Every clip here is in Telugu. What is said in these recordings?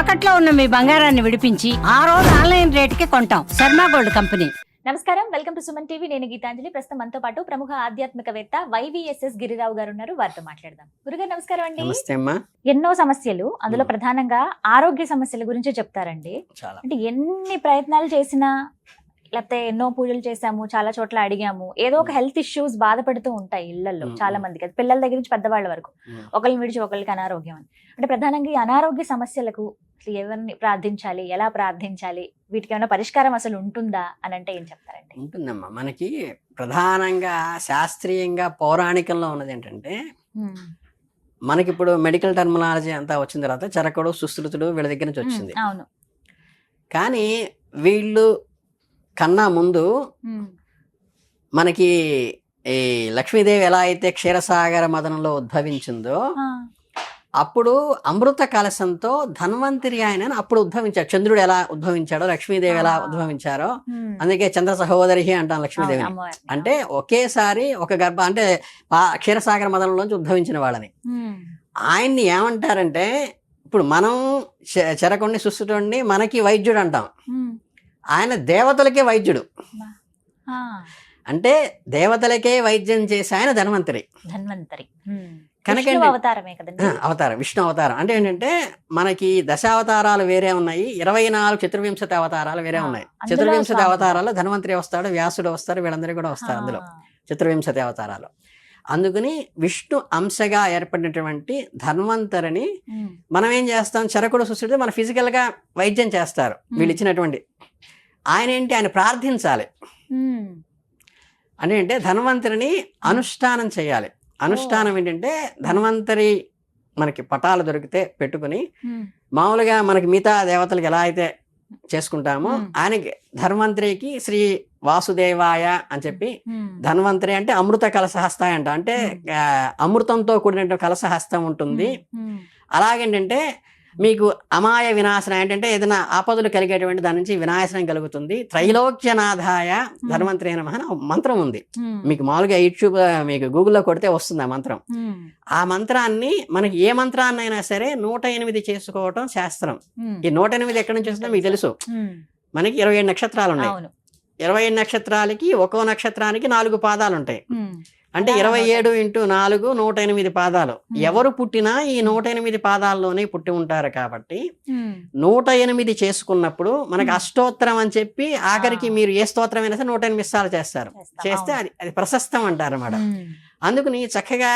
తాకట్లో ఉన్న మీ బంగారాన్ని విడిపించి ఆ రోజు ఆన్లైన్ రేటుకి కొంటాం. Sharma gold company. నమస్కారం. Welcome to Suman TV. నేను గీతాంజలి. ప్రస్తుతం మనతో పాటు ప్రముఖ ఆధ్యాత్మికవేత్త వైవిఎస్ఎస్ గిరిరావు గారు ఉన్నారు. వారితో మాట్లాడదాం. గురుగారు నమస్కారం అండి. నమస్తే అమ్మా. ఎన్నో సమస్యలు అందులో. ప్రధానంగా ఆరోగ్య సమస్యల గురించి చెప్తారండి. అంటే ఎన్ని ప్రయత్నాలు చేసినా లేకపోతే ఎన్నో పూజలు చేశాము చాలా చోట్ల అడిగాము. ఏదో ఒక హెల్త్ ఇష్యూస్ బాధపడుతూ ఉంటాయి ఇళ్ళలో మ్మ్. చాలా మందికి. అది పిల్లల దగ్గర నుంచి పెద్దవాళ్ళ వరకు. ఒకరిని విడిచి ఒకరికి అనారోగ్యం అని. అంటే ప్రధానంగా ఈ అనారోగ్య సమస్యలకు అసలు ఎవరిని ప్రార్థించాలి ఎలా ప్రార్థించాలి వీటికి ఏమైనా పరిష్కారం అసలు ఉంటుందా అని అంటే ఏం చెప్తారండి? ఉంటుందమ్మా. మనకి ప్రధానంగా శాస్త్రీయంగా పౌరాణికంలో ఉన్నది ఏంటంటే. మనకి ఇప్పుడు మెడికల్ టర్మినాలజీ అంతా వచ్చిన తర్వాత చరకుడు సుశ్రుతుడు వీళ్ళ దగ్గర నుంచి వచ్చింది. అవును. కానీ వీళ్ళు కన్నా ముందు. మనకి ఈ లక్ష్మీదేవి ఎలా అయితే క్షీరసాగర మదనంలో ఉద్భవించిందో అప్పుడు అమృత కలశంతో ధన్వంతరి ఆయన అప్పుడు ఉద్భవించాడు చంద్రుడు ఎలా ఉద్భవించాడో లక్ష్మీదేవి ఎలా. ఉద్భవించారో. అందుకే చంద్ర సహోదరి అంటాం అమ్మవారిని. అంటే ఒకేసారి ఒక గర్భ అంటే క్షీరసాగర మదనంలోంచి ఉద్భవించిన వాళ్ళని. ఆయన్ని ఏమంటారంటే ఇప్పుడు మనం చె- చెరకుడిని సుస్తుడిని మనకి వైద్యుడు అంటాం. ఆయన దేవతలకే వైద్యుడు. ఆ, అంటే దేవతలకే వైద్యం చేసే ఆయన ధన్వంతరి. ధన్వంతరి. కనుక అవతారమే కదండి అవతారం విష్ణు అవతారం. అంటే ఏంటంటే మనకి దశావతారాలు వేరే ఉన్నాయి ఇరవై నాలుగు చతుర్వింశతి అవతారాలు వేరే ఉన్నాయి. చతుర్వింశతి. అవతారాలు ధన్వంతరి వస్తాడు వ్యాసుడు వస్తాడు వీళ్ళందరూ కూడా వస్తారు అందులో. చతుర్వింశతి అవతారాలు. అందుకని విష్ణు అంశగా ఏర్పడినటువంటి ధన్వంతరిని. మనం ఏం చేస్తాం చరకుడు సుశ్రుడు మన ఫిజికల్గా వైద్యం చేస్తారు వీళ్ళు ఇచ్చినటువంటి ఆయన ఏంటి ఆయన ప్రార్థించాలి. అని అంటే ధన్వంతరిని అనుష్ఠానం చేయాలి అనుష్ఠానం ఏంటంటే ధన్వంతరి మనకి పటాలు దొరికితే పెట్టుకుని మ్మ్. మామూలుగా మనకి మిగతా దేవతలకు ఎలా అయితే చేసుకుంటామో. ఆయనకి ధన్వంతరికి శ్రీ వాసుదేవాయ అని చెప్పి. ధన్వంతరి అంటే అమృత కలశహస్తాయ అంట అంటే అమృతంతో కూడిన కలశహస్తం ఉంటుంది. అలాగేంటంటే మీకు అమాయ వినాశనం ఏంటంటే ఏదైనా ఆపదలు కలిగేటువంటి దాని నుంచి వినాశనం కలుగుతుంది త్రైలోక్యనాథాయ ధన్వంతరి నమః మంత్రం ఉంది. మీకు మామూలుగా యూట్యూబ్ మీకు గూగుల్లో కొడితే వస్తుంది ఆ మంత్రం. ఆ మంత్రాన్ని మనకి ఏ మంత్రాన్నైనా సరే నూట ఎనిమిది చేసుకోవటం శాస్త్రం. ఈ నూట ఎనిమిది ఎక్కడి నుంచి వస్తుందో మీకు తెలుసు. మనకి ఇరవై ఏడు నక్షత్రాలు ఉన్నాయి ఇరవై నక్షత్రాలకి ఒక్కో నక్షత్రానికి నాలుగు పాదాలు ఉంటాయి. అంటే ఇరవై ఏడు ఇంటూ నాలుగు నూట ఎనిమిది పాదాలు. ఎవరు పుట్టినా ఈ నూట ఎనిమిది పాదాల్లోనే పుట్టి ఉంటారు కాబట్టి. నూట ఎనిమిది చేసుకున్నప్పుడు మనకి. అష్టోత్తరం అని చెప్పి ఆఖరికి. మీరు ఏ స్తోత్రం అయినా సరే నూట ఎనిమిది సార్లు చేస్తారు చేస్తాం. అది అది ప్రశస్తం అంటారు అన్నమాట. అందుకని చక్కగా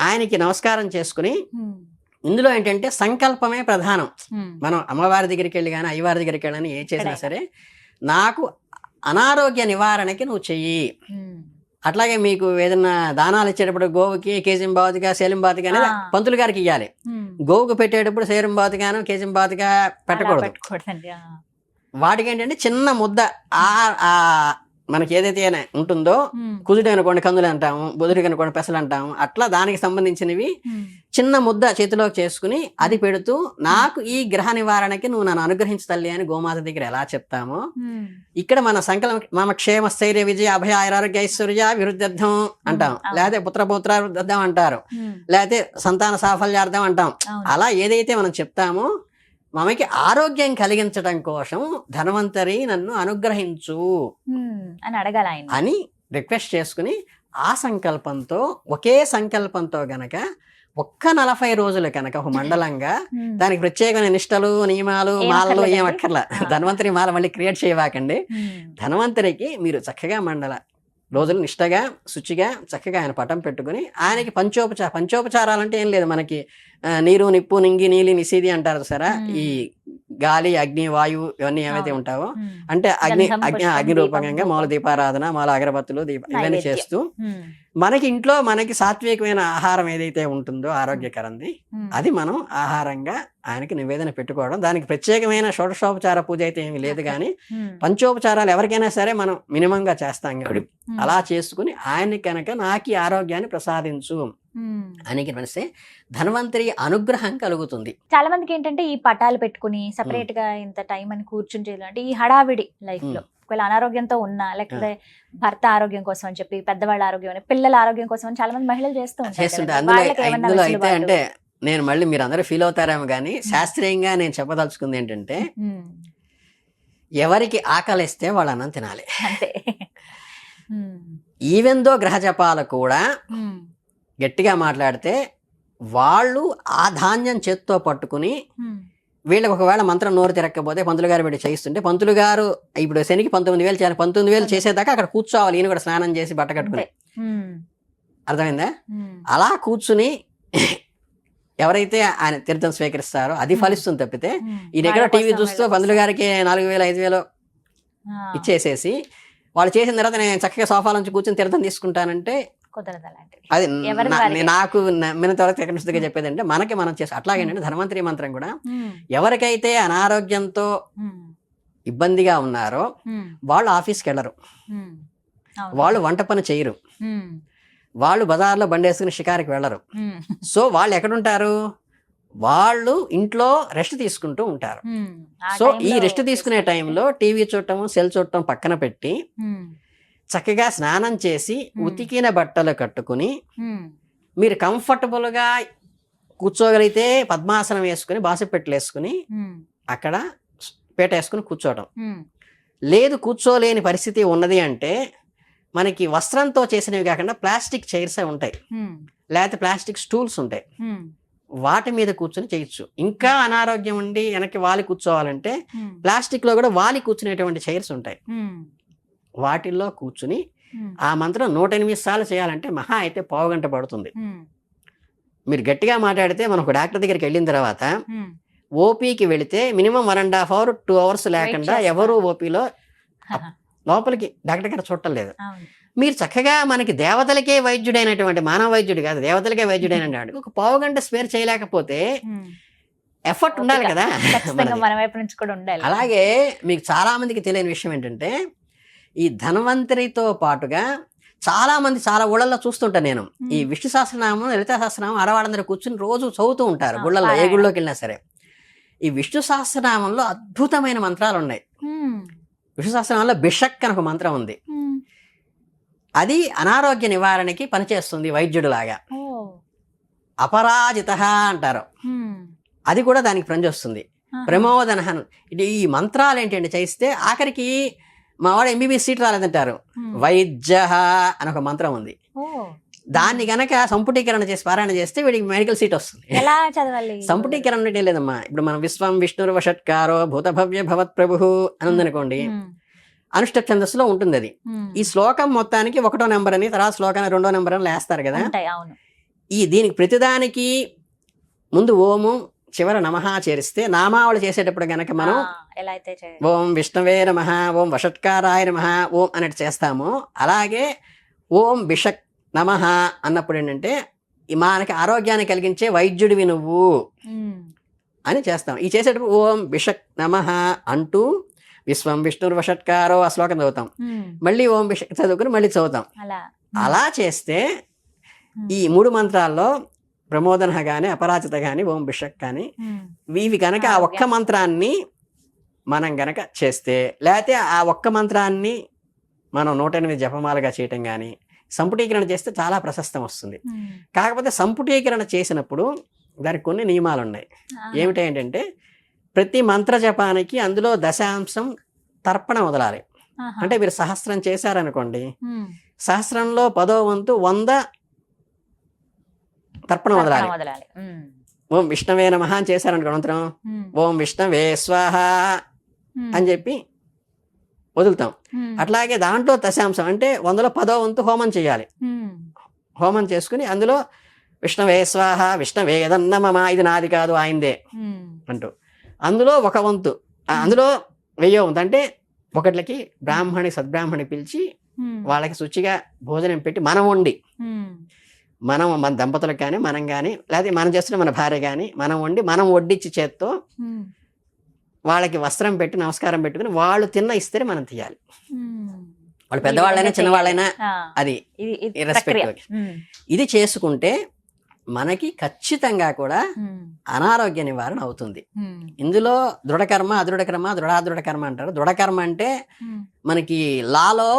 ఆయనకి నమస్కారం చేసుకుని. ఇందులో ఏంటంటే సంకల్పమే ప్రధానం. మనం అమ్మవారి దగ్గరికి వెళ్ళి కానీ అయ్యవారి దగ్గరికి వెళ్ళని ఏ చేసినా. సరే నాకు అనారోగ్య నివారణకి నువ్వు చెయ్యి. అట్లాగే మీకు ఏదైనా దానాలు ఇచ్చేటప్పుడు గోవుకి కేజీం బాతుగా సేలిం బాతుగా అనేది. పంతులు గారికి ఇవ్వాలి. గోవుకు పెట్టేటప్పుడు సేరం బాతుగాను కేజీం బాతుగా పెట్టకూడదు. వాటికి ఏంటంటే చిన్న ముద్ద ఆ ఆ మనకి ఏదైతే ఉంటుందో. కుదుడు అనుకోండి కందులు అంటాము బుదురు అనుకోండి పెసలు అంటాము అట్లా దానికి సంబంధించినవి. చిన్న ముద్ద చేతిలోకి చేసుకుని అది పెడుతూ నాకు ఈ గ్రహ నివారణకి నువ్వు నన్ను అనుగ్రహించు తల్లి అని గోమాత దగ్గర ఎలా చెప్తామో. ఇక్కడ మన సంకల్పం మమ క్షేమ స్థైర్య విజయ అభయ ఆరోగ్య ఐశ్వర్య విరుద్ధర్థం అంటాం. లేకపోతే పుత్రపుత్ర వృద్ధం అంటారు. లేకపోతే సంతాన సాఫల్యార్థం అంటాం. అలా ఏదైతే మనం చెప్తామో మమకి ఆరోగ్యం కలిగించడం కోసం ధనవంతరి నన్ను అనుగ్రహించు. అని అడగాలి అని రిక్వెస్ట్ చేసుకుని ఆ సంకల్పంతో ఒకే సంకల్పంతో గనక ఒక్క నలభై రోజులు కనుక ఒక మండలంగా. దానికి ప్రత్యేకమైన నిష్టలు నియమాలు మాలలు ఏం? అక్కర్లా. ధన్వంతరి మాల మళ్ళీ క్రియేట్ చేయవాకండి. ధన్వంతరికి మీరు చక్కగా మండల రోజులు నిష్టగా శుచిగా చక్కగా ఆయన పటం పెట్టుకుని ఆయనకి పంచోపచార పంచోపచారాలు అంటే ఏం లేదు మనకి నీరు నిప్పు నింగి నీలి నిసిది అంటారు సరే. ఈ గాలి అగ్ని వాయువు ఇవన్నీ ఏవైతే అవును. ఉంటావో. అంటే అగ్ని అగ్ని అగ్ని రూపకంగా ధూపం. దీపారాధన మామూలు అగరబత్తులు దీప ఇవన్నీ. చేస్తూ. మనకి ఇంట్లో మనకి సాత్వికమైన ఆహారం ఏదైతే ఉంటుందో ఆరోగ్యకరంది. అది మనం ఆహారంగా ఆయనకి నివేదన పెట్టుకోవడం దానికి ప్రత్యేకమైన షోడశోపచార పూజ అయితే ఏమీ లేదు కానీ. పంచోపచారాలు ఎవరికైనా సరే మనం మినిమంగా చేస్తాం కాబట్టి. అలా చేసుకుని ఆయన్ని కనుక నాకు ఆరోగ్యాన్ని ప్రసాదించు. అని కలిస్తే ధన్వంతరి అనుగ్రహం కలుగుతుంది. చాలా మందికి ఏంటంటే ఈ పటాలు పెట్టుకుని సపరేట్గా ఇంత టైం అని కూర్చుని చేయాలి అంటే ఈ హడావిడి లైఫ్లో ఒకవేళ అనారోగ్యంతో ఉన్నా లేకపోతే భర్త ఆరోగ్యం కోసం అని చెప్పి పెద్దవాళ్ళ ఆరోగ్యం అని పిల్లల ఆరోగ్యం కోసం అని చాలా మంది మహిళలు చేస్తూ ఉంటారు? అంటే నేను మళ్ళీ మీరు అందరూ ఫీల్ అవుతారేమో కానీ శాస్త్రీయంగా నేను చెప్పదలుచుకుంది ఏంటంటే ఎవరికి ఆకలిస్తే వాళ్ళు అన్నం తినాలి. ఈవెన్ దో గ్రహ జపాలు కూడా గట్టిగా మాట్లాడితే వాళ్ళు ఆ ధాన్యం చేత్తో పట్టుకుని వీళ్ళకి ఒకవేళ మంత్రం నోరు తిరగకపోతే పంతులు గారు వీళ్ళు చేయిస్తుంటే పంతులు గారు ఇప్పుడు శనికి పంతొమ్మిది వేలు చేయాలి పంతొమ్మిది వేలు చేసేదాకా అక్కడ కూర్చోవాలి ఈయన కూడా స్నానం చేసి బట్ట కట్టుకుని. అర్థమైందా? అలా కూర్చుని ఎవరైతే ఆయన తీర్థం స్వీకరిస్తారో అది ఫలిస్తుంది తప్పితే. ఈయన ఎక్కడ టీవీ చూస్తూ పంతులు. గారికి నాలుగు వేలు ఐదు వేలు ఇచ్చేసేసి వాళ్ళు చేసిన తర్వాత నేను చక్కగా సోఫా నుంచి కూర్చొని తీర్థం తీసుకుంటానంటే కుదరదు అలాంటివి. అది. నాకు వరకు ఎక్కడ చెప్పేది అంటే మనకి మనం చేసి అట్లాగేంటంటే ధన్వంతరి మంత్రం కూడా ఎవరికైతే అనారోగ్యంతో ఇబ్బందిగా ఉన్నారో వాళ్ళు ఆఫీస్కి వెళ్ళరు. వాళ్ళు వంట పని చేయరు. వాళ్ళు బజార్లో బండి వేసుకుని షికారికి వెళ్ళరు. సో వాళ్ళు ఎక్కడుంటారు? వాళ్ళు ఇంట్లో రెస్ట్ తీసుకుంటూ ఉంటారు. సో ఈ రెస్ట్ తీసుకునే టైంలో టీవీ చూడటం సెల్ చూడటం పక్కన పెట్టి చక్కగా స్నానం చేసి. ఉతికిన బట్టలు కట్టుకుని మీరు కంఫర్టబుల్గా కూర్చోగలిగితే పద్మాసనం వేసుకుని బాసిపెట్టలు వేసుకుని అక్కడ పీట వేసుకుని కూర్చోవడం లేదు కూర్చోలేని పరిస్థితి ఉన్నది అంటే మనకి వస్త్రంతో చేసినవి కాకుండా ప్లాస్టిక్ చైర్స్ ఉంటాయి. లేకపోతే ప్లాస్టిక్ స్టూల్స్ ఉంటాయి. వాటి మీద కూర్చొని చేయొచ్చు. ఇంకా అనారోగ్యం ఉండి వెనక్కి వాలి కూర్చోవాలంటే ప్లాస్టిక్లో కూడా వాలి కూర్చునేటువంటి చైర్స్ ఉంటాయి. వాటిల్లో కూర్చుని ఆ మంత్రం నూట ఎనిమిది సార్లు చేయాలంటే మహా అయితే పావు గంట పడుతుంది మీరు గట్టిగా మాట్లాడితే మనం ఒక డాక్టర్ దగ్గరికి వెళ్ళిన తర్వాత. ఓపీకి వెళితే minimum one and half hour two hours లేకుండా. ఎవరు ఓపీలో లోపలికి డాక్టర్ గారు చూడటం లేదు అవును మీరు చక్కగా మనకి దేవతలకే వైద్యుడైనటువంటి మానవ వైద్యుడు కాదు దేవతలకే వైద్యుడైనన్నాడు ఒక పావు గంట స్పేర్ చేయలేకపోతే. ఎఫర్ట్ ఉండాలి కదా ఖచ్చితంగా మనది. మన వైపు నుంచి కూడా ఉండాలి అలాగే మీకు చాలా మందికి తెలియని విషయం ఏంటంటే ఈ ధన్వంతరితో పాటుగా చాలా మంది చాలా ఊళ్ళల్లో చూస్తుంటాను నేను. ఈ విష్ణు సహస్రనామం లలిత సహస్రనామం ఆడవాళ్ళందరూ కూర్చుని రోజు చదువుతూ ఉంటారు గుళ్ళల్లో ఏ. గుళ్ళోకి వెళ్ళినా సరే. ఈ విష్ణు సహస్రనామంలో అద్భుతమైన మంత్రాలు ఉన్నాయి. విష్ణు సహస్రనామంలో బిషక్ అని ఒక మంత్రం ఉంది. అది అనారోగ్య నివారణకి పనిచేస్తుంది వైద్యుడిలాగా. అపరాజిత అంటారు. అది కూడా దానికి పనిచేస్తుంది. ప్రమోదన ఇది ఈ మంత్రాలు ఏంటంటే చేయిస్తే ఆఖరికి మా వాడు ఎంబీబీఎస్ సీట్ రాలేదంటారు. వైద్య అని ఒక మంత్రం ఉంది. దాన్ని గనక సంపుటీకరణ చేసి పారాయణ చేస్తే వీడికి మెడికల్ సీట్ వస్తుంది. ఎలా చదవాలి? సంపుటీకరణ అంటే లేదమ్మా. ఇప్పుడు మనం విశ్వం విష్ణుర్ వషట్కారో భూత భవ్య భవత్ ప్రభు అని ఉందనుకోండి. అనుష్ట ఛందస్సులో ఉంటుంది అది. ఈ శ్లోకం మొత్తానికి ఒకటో నెంబర్ అని తర్వాత శ్లోకాన్ని రెండో నెంబర్ అని లేస్తారు కదా. ఈ దీనికి ప్రతిదానికి ముందు ఓము చివర నమః చేరిస్తే నామావళి చేసేటప్పుడు గనక మనం ఓం విష్ణవే నమ ఓం వషట్కారాయ నమ ఓం అన్నట్టు చేస్తాము అలాగే ఓం బిషక్ నమ అన్నప్పుడు ఏంటంటే ఈ మనకి ఆరోగ్యాన్ని కలిగించే వైద్యుడివి నువ్వు అని చేస్తాం. ఈ చేసేటప్పుడు ఓం బిషక్ నమ అంటూ విశ్వం విష్ణుర్ వషట్కారో ఆ శ్లోకం చదువుతాం. మళ్ళీ ఓం బిషక్ చదువుకుని మళ్ళీ చదువుతాం. అలా. చేస్తే ఈ మూడు మంత్రాల్లో ప్రమోదన కానీ అపరాజిత కానీ ఓం బిషక్ కానీ ఉమ్, ఇవి గనక ఆ ఒక్క మంత్రాన్ని మనం గనక చేస్తే లేకపోతే ఆ ఒక్క మంత్రాన్ని మనం నూట ఎనిమిది జపమాలుగా చేయటం కానీ సంపుటీకరణ చేస్తే చాలా ప్రశస్తం వస్తుంది ఉమ్. కాకపోతే సంపుటీకరణ చేసినప్పుడు దానికి కొన్ని నియమాలు ఉన్నాయి ఆహా. ఏమిటి ఏంటంటే ప్రతి మంత్ర జపానికి అందులో దశాంశం తర్పణ వదలాలి. అంటే మీరు సహస్రం చేశారనుకోండి ఉమ్, సహస్రంలో పదో వంతు వంద తర్పణ వదలాలి. ఓం విష్ణవే నమ అని మంత్రం ఉమ్, ఓం విష్ణవే స్వాహ అని చెప్పి వదులుతాం. అట్లాగే దాంట్లో దశాంశం అంటే వందలో పదో వంతు హోమం చేయాలి. హోమం చేసుకుని అందులో విష్ణవే స్వాహ విష్ణవే యదన్నమమ ఇది నాది కాదు ఆయిందే అంటూ. అందులో ఒక వంతు అందులో వెయ్యో వంతు అంటే ఒకట్లకి బ్రాహ్మణి సద్బ్రాహ్మణి పిలిచి వాళ్ళకి శుచిగా భోజనం పెట్టి మనం వండి మనం మన దంపతులకు కానీ మనం కానీ లేకపోతే మనం చేస్తున్న మన భార్య కానీ మనం వండి మనం వడ్డించి చేత్తో వాళ్ళకి వస్త్రం పెట్టి నమస్కారం పెట్టుకుని వాళ్ళు తిన్న ఇస్తే మనం తీయాలి. వాళ్ళు పెద్దవాళ్ళైనా చిన్నవాళ్ళైనా అది ఇది ఇది చేసుకుంటే మనకి ఖచ్చితంగా కూడా అనారోగ్య నివారణ అవుతుంది. ఇందులో దృఢకర్మ అదృఢకర్మ దృఢాదృఢ కర్మ అంటారు. దృఢకర్మ అంటే మనకి లాలో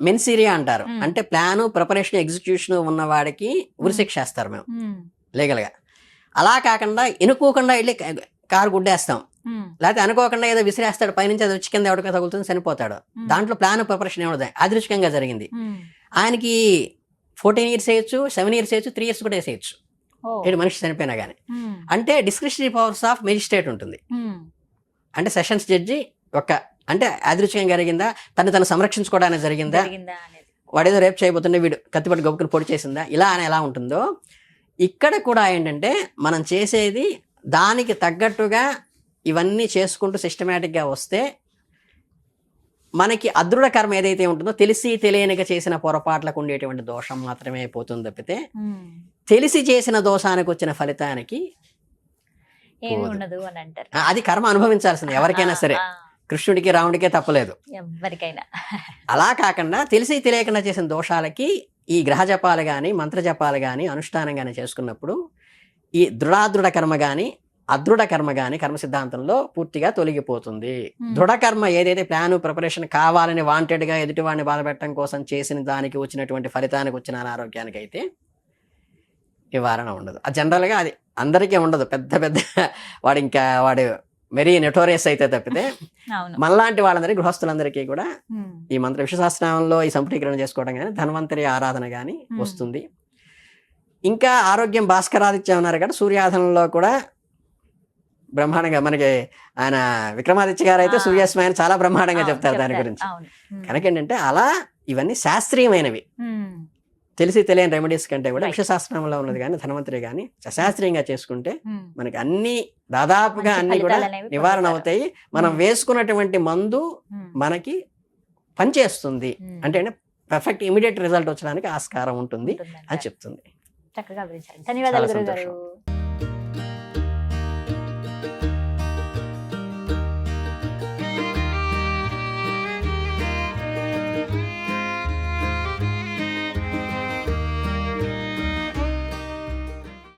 మెన్సీరియా అంటారు. అంటే ప్లాను ప్రిపరేషన్ ఎగ్జిక్యూషన్ ఉన్న వాడికి ఉరిశిక్ష వేస్తారు మేము. లీగల్గా. అలా కాకుండా ఎనుకోకుండా వెళ్ళి కారు గుడ్డేస్తాం. లేకపోతే అనుకోకుండా ఏదో విసిరేస్తాడు పైనుంచి అది వచ్చి కింద ఎవరికో తగులుతుంది చనిపోతాడు. దాంట్లో ప్లాన్ ప్రిపరేషన్ ఏముండదు. అదృష్టంగా జరిగింది. ఆయనకి ఫోర్టీన్ ఇయర్స్ వేయచ్చు సెవెన్ ఇయర్స్ వేయచ్చు త్రీ ఇయర్స్ కూడా వేసేయచ్చు. ఏడు మనిషి చనిపోయినా కానీ అంటే డిస్క్రిప్షనరీ పవర్స్ ఆఫ్ మెజిస్ట్రేట్ ఉంటుంది. అంటే సెషన్స్ జడ్జి ఒక అంటే యాదృచ్ఛికంగా జరిగిందా తను తను సంరక్షించుకోవడానికి జరిగిందా? వాడేదో రేపు చేయబోతుండే వీడు కత్తిపట్టి గొప్పకుని పొడి చేసిందా? ఇలా అని ఎలా ఉంటుందో? ఇక్కడ కూడా ఏంటంటే మనం చేసేది దానికి తగ్గట్టుగా ఇవన్నీ చేసుకుంటూ సిస్టమేటిక్గా వస్తే మనకి అదృఢ కర్మ ఏదైతే ఉంటుందో తెలిసి తెలియనిగా చేసిన పొరపాట్లకు ఉండేటువంటి దోషం మాత్రమే పోతుంది తప్పితే తెలిసి చేసిన దోషానికి వచ్చిన ఫలితానికి అది కర్మ అనుభవించాల్సింది ఎవరికైనా సరే. కృష్ణుడికి రాముడికే తప్పలేదు. ఎవరికైనా అలా కాకుండా తెలిసి తెలియకుండా చేసిన దోషాలకి ఈ గ్రహ జపాలు కానీ మంత్ర జపాలు కానీ అనుష్ఠానం కానీ చేసుకున్నప్పుడు ఈ దృఢాదృఢ కర్మ కానీ అదృఢ కర్మ కానీ కర్మ సిద్ధాంతంలో పూర్తిగా తొలగిపోతుంది. దృఢ కర్మ ఏదైతే ప్లాన్ ప్రిపరేషన్ కావాలని వాంటెడ్గా ఎదుటివాడిని బాధపెట్టడం కోసం చేసిన దానికి వచ్చినటువంటి ఫలితానికి వచ్చిన అనారోగ్యానికి అయితే నివారణ ఉండదు. అది జనరల్గా అది అందరికీ ఉండదు. పెద్ద పెద్ద వాడు ఇంకా వాడు మెరీ నెటోరియస్ అయితే తప్పితే మనలాంటి వాళ్ళందరికీ గృహస్థులందరికీ కూడా ఈ మంత్ర విశ్వశాస్త్రంలో ఈ సంపుటీకరణ చేసుకోవడం కానీ ధన్వంతరి ఆరాధన కానీ. వస్తుంది. ఇంకా ఆరోగ్యం భాస్కరాదిత్య ఉన్నారు కదా సూర్యాధనంలో కూడా బ్రహ్మాండంగా మనకి ఆయన విక్రమాదిత్య గారు అయితే. సూర్యాస్మయాన్ని చాలా బ్రహ్మాండంగా చెప్తారు దాని. గురించి. కనుక ఏంటంటే అలా ఇవన్నీ శాస్త్రీయమైనవి. తెలిసి తెలియని రెమెడీస్ కంటే కూడా. విశ్వశాస్త్రంలో ఉన్నది కానీ ధన్వంతరి కానీ శాస్త్రీయంగా చేసుకుంటే ఉమ్. మనకి అన్ని దాదాపుగా అన్ని కూడా నివారణ. అవుతాయి మనం Hmm. వేసుకున్నటువంటి మందు ఉమ్, మనకి పనిచేస్తుంది. అంటే పర్ఫెక్ట్ ఇమీడియట్ రిజల్ట్ వచ్చడానికి ఆస్కారం ఉంటుంది. అని చెప్తుంది చక్కగా ధన్యవాదాలు.